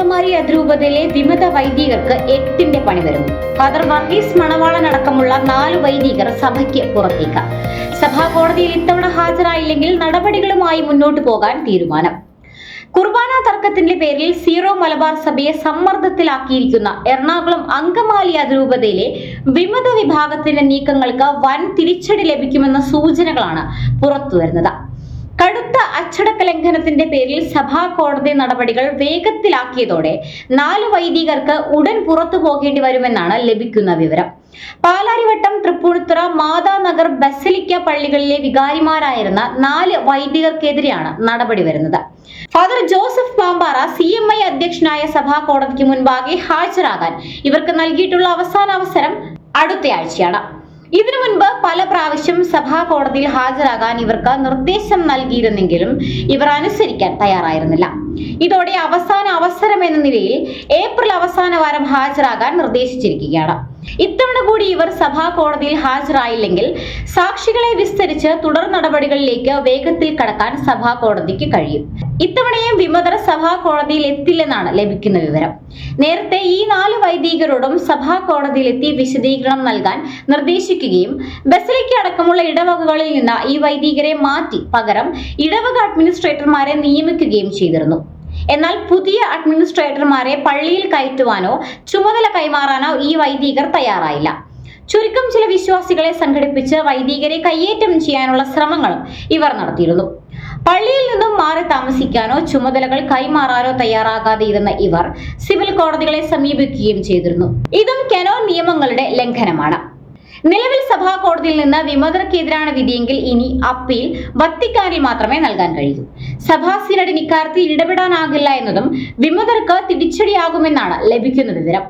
അങ്കമാലി അതിരൂപതയിലെ വിമത വൈദികർക്ക് എട്ടിന്റെ പണി വരും ഫാദർ വർഗീസ് മണവാളൻ അടക്കമുള്ള നാല് വൈദികർ സഭയ്ക്ക് പുറത്തേക്ക്. സഭാ കോടതിയിൽ ഇത്തവണ ഹാജരായില്ലെങ്കിൽ നടപടികളുമായി മുന്നോട്ടു പോകാൻ തീരുമാനം. കുർബാന തർക്കത്തിന്റെ പേരിൽ സീറോ മലബാർ സഭയെ സമ്മർദ്ദത്തിലാക്കിയിരിക്കുന്ന എറണാകുളം അങ്കമാലി അതിരൂപതയിലെ വിമത വിഭാഗത്തിന്റെ നീക്കങ്ങൾക്ക് വൻ തിരിച്ചടി ലഭിക്കുമെന്ന സൂചനകളാണ് പുറത്തുവരുന്നത്. അച്ചടക്ക ലംഘനത്തിന്റെ പേരിൽ സഭാ കോടതി നടപടികൾ വേഗത്തിലാക്കിയതോടെ നാല് വൈദികർക്ക് ഉടൻ പുറത്തു പോകേണ്ടി വരുമെന്നാണ് ലഭിക്കുന്ന വിവരം. പാലാരിവട്ടം തൃപ്പൂണിത്തുറ മാതാനഗർ ബസലിക്ക പള്ളികളിലെ വികാരിമാരായിരുന്ന നാല് വൈദികർക്കെതിരെയാണ് നടപടി വരുന്നത്. Father Joseph Pampara C M I അധ്യക്ഷനായ സഭാ കോടതിക്ക് മുൻപാകെ ഹാജരാകാൻ ഇവർക്ക് നൽകിയിട്ടുള്ള അവസാന അവസരം അടുത്തയാഴ്ചയാണ്. ഇതിനു മുൻപ് പല പ്രാവശ്യം സഭാ കോടതിയിൽ ഹാജരാകാൻ ഇവർക്ക് നിർദ്ദേശം നൽകിയിരുന്നെങ്കിലും ഇവർ അനുസരിക്കാൻ തയ്യാറായിരുന്നില്ല. ഇതോടെ അവസാന അവസരം എന്ന നിലയിൽ ഏപ്രിൽ അവസാന വാരം ഹാജരാകാൻ നിർദ്ദേശിച്ചിരിക്കുകയാണ്. ഇത്തവണ കൂടി ഇവർ സഭാ കോടതിയിൽ ഹാജരായില്ലെങ്കിൽ സാക്ഷികളെ വിസ്തരിച്ച് തുടർ നടപടികളിലേക്ക് വേഗത്തിൽ കടക്കാൻ സഭാ കോടതിക്ക് കഴിയും. ഇത്തവണയും വിമതർ സഭാ കോടതിയിൽ എത്തില്ലെന്നാണ് ലഭിക്കുന്ന വിവരം. നേരത്തെ ഈ നാല് വൈദികരോടും സഭാ കോടതിയിലെത്തി വിശദീകരണം നൽകാൻ നിർദ്ദേശിക്കുകയും ബസിലേക്ക് അടക്കമുള്ള ഇടവകകളിൽ നിന്ന് ഈ വൈദികരെ മാറ്റി പകരം ഇടവക അഡ്മിനിസ്ട്രേറ്റർമാരെ നിയമിക്കുകയും ചെയ്തിരുന്നു. എന്നാൽ പുതിയ അഡ്മിനിസ്ട്രേറ്റർമാരെ പള്ളിയിൽ കയറ്റുവാനോ ചുമതല കൈമാറാനോ ഈ വൈദികർ തയ്യാറായില്ല. ചുരുക്കം ചില വിശ്വാസികളെ സംഘടിപ്പിച്ച് വൈദികരെ കയ്യേറ്റം ചെയ്യാനുള്ള ശ്രമങ്ങളും ഇവർ നടത്തിയിരുന്നു. പള്ളിയിൽ നിന്നും മാറി താമസിക്കാനോ ചുമതലകൾ കൈമാറാനോ തയ്യാറാകാതെ ഇരുന്ന ഇവർ സിവിൽ കോടതികളെ സമീപിക്കുകയും ചെയ്തിരുന്നു. ഇതും കെനോൻ നിയമങ്ങളുടെ ലംഘനമാണ്. നിലവിൽ സഭാ കോടതിയിൽ നിന്ന് വിമതർക്കെതിരാണ് വിധിയെങ്കിൽ ഇനി അപ്പീൽ വത്തിക്കാനിൽ മാത്രമേ നൽകാൻ കഴിയൂ. സഭാ സിനഡിന് ഇക്കാര്യത്തിൽ ഇടപെടാനാകില്ല എന്നതും വിമതർക്ക് തിരിച്ചടിയാകുമെന്നാണ് ലഭിക്കുന്ന വിവരം.